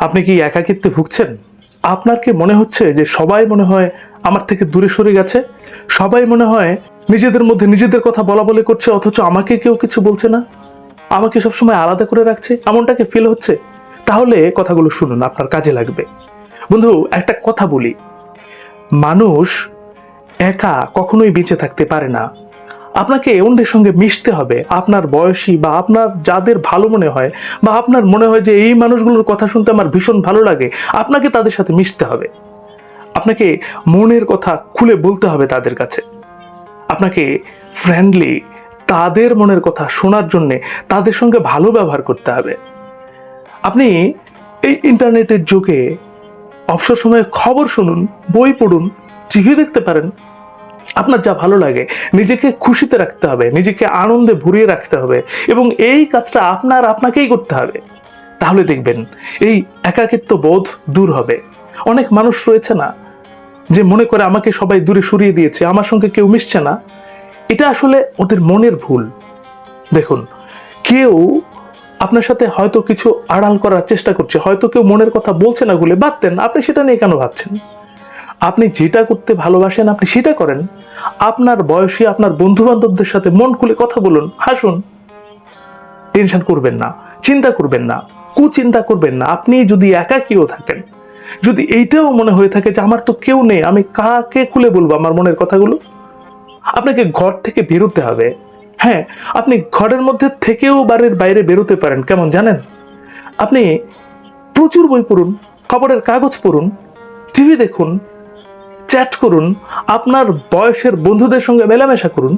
আপনি কি একাকিত্বে ভুগছেন? আপনার কি মনে হচ্ছে যে সবাই মনে হয় আমার থেকে দূরে সরে গেছে? সবাই মনে হয় নিজেদের মধ্যে নিজেদের কথা বলা বলে করছে, অথচ আমাকে কেউ কিছু বলছে না? আমাকে সবসময় আলাদা করে রাখছে? এমনটাকে ফিল হচ্ছে? তাহলে কথাগুলো শুনুন, আপনার কাজে লাগবে। বন্ধু, একটা কথা বলি। মানুষ একা কখনোই বেঁচে থাকতে পারে না। আপনাকে অন্যের সঙ্গে মিশতে হবে। আপনার বয়সী বা আপনার যাদের ভালো মনে হয় বা আপনার মনে হয় যে এই মানুষগুলোর কথা শুনতে আমার ভীষণ ভালো লাগে, আপনাকে তাদের সাথে মিশতে হবে। আপনাকে মনের কথা খুলে বলতে হবে তাদের কাছে। আপনাকে ফ্রেন্ডলি তাদের মনের কথা শোনার জন্যে তাদের সঙ্গে ভালো ব্যবহার করতে হবে। আপনি এই ইন্টারনেটের যুগে অবসর সময়ে খবর শুনুন, বই পড়ুন টিভি দেখতে পারেন আপনার যা ভালো লাগে, নিজেকে খুশিতে রাখতে হবে, নিজেকে আনন্দে ভরিয়ে রাখতে হবে এবং এই কাজটা আপনার আপনাকেই করতে হবে। তাহলে দেখবেন, এই একাকিত্ব বোধ দূর হবে। অনেক মানুষ রয়েছে না যে মনে করে আমাকে সবাই দূরে সরিয়ে দিয়েছে, আমার সঙ্গে কেউ মিশছে না। এটা আসলে ওদের মনের ভুল। দেখুন, কেউ আপনার সাথে হয়তো কিছু আড়াল করার চেষ্টা করছে, হয়তো কেউ মনের কথা বলছে না বলে বাদ দেন। আপনি সেটা নিয়ে কেন ভাবছেন? আপনি যেটা করতে ভালোবাসেন, আপনি সেটা করেন। আপনার বয়সী, আপনার বন্ধু বান্ধবদের সাথে মন খুলে কথা বলুন, হাসুন। টেনশন করবেন না, চিন্তা করবেন না, কুচিন্তা করবেন না। আপনি যদি একাকিও থাকেন, যদি এইটাও মনে হয়ে থাকে যে আমার তো কেউ নেই, আমি কাকে খুলে বলব আমার মনের কথাগুলো? আপনাকে ঘর থেকে বেরোতে হবে। হ্যাঁ আপনি ঘরের মধ্যে থেকেও বাড়ির বাইরে বেরোতে পারেন, কেমন জানেন? আপনি প্রচুর বই পড়ুন, খবরের কাগজ পড়ুন, টিভি দেখুন চ্যাট করুন, আপনার বয়সের বন্ধুদের সঙ্গে মেলামেশা করুন,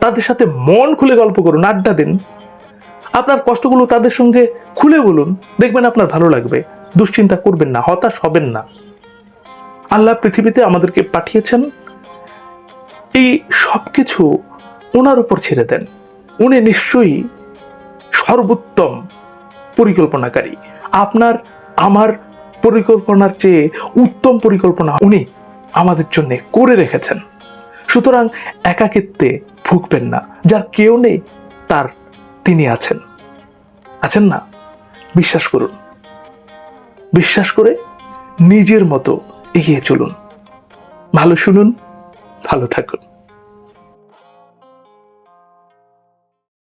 তাদের সাথে মন খুলে গল্প করুন, আড্ডা দিন। আপনার কষ্টগুলো তাদের সঙ্গে খুলে বলুন, দেখবেন আপনার ভালো লাগবে। দুশ্চিন্তা করবেন না, হতাশ হবেন না। আল্লাহ পৃথিবীতে আমাদেরকে পাঠিয়েছেন। এই সব কিছু ওনার উপর ছেড়ে দেন। উনি নিশ্চয়ই সর্বোত্তম পরিকল্পনাকারী। আপনার, আমার পরিকল্পনার চেয়ে উত্তম পরিকল্পনা উনি। আমাদের জন্য করে রেখেছেন। সুতরাং একাকিত্বে ভুগবেন না। যার কেউ নেই, তার তিনি আছেন। আছেন না? বিশ্বাস করুন। বিশ্বাস করে নিজের মতো এগিয়ে চলুন। ভালো শুনুন, ভালো থাকুন।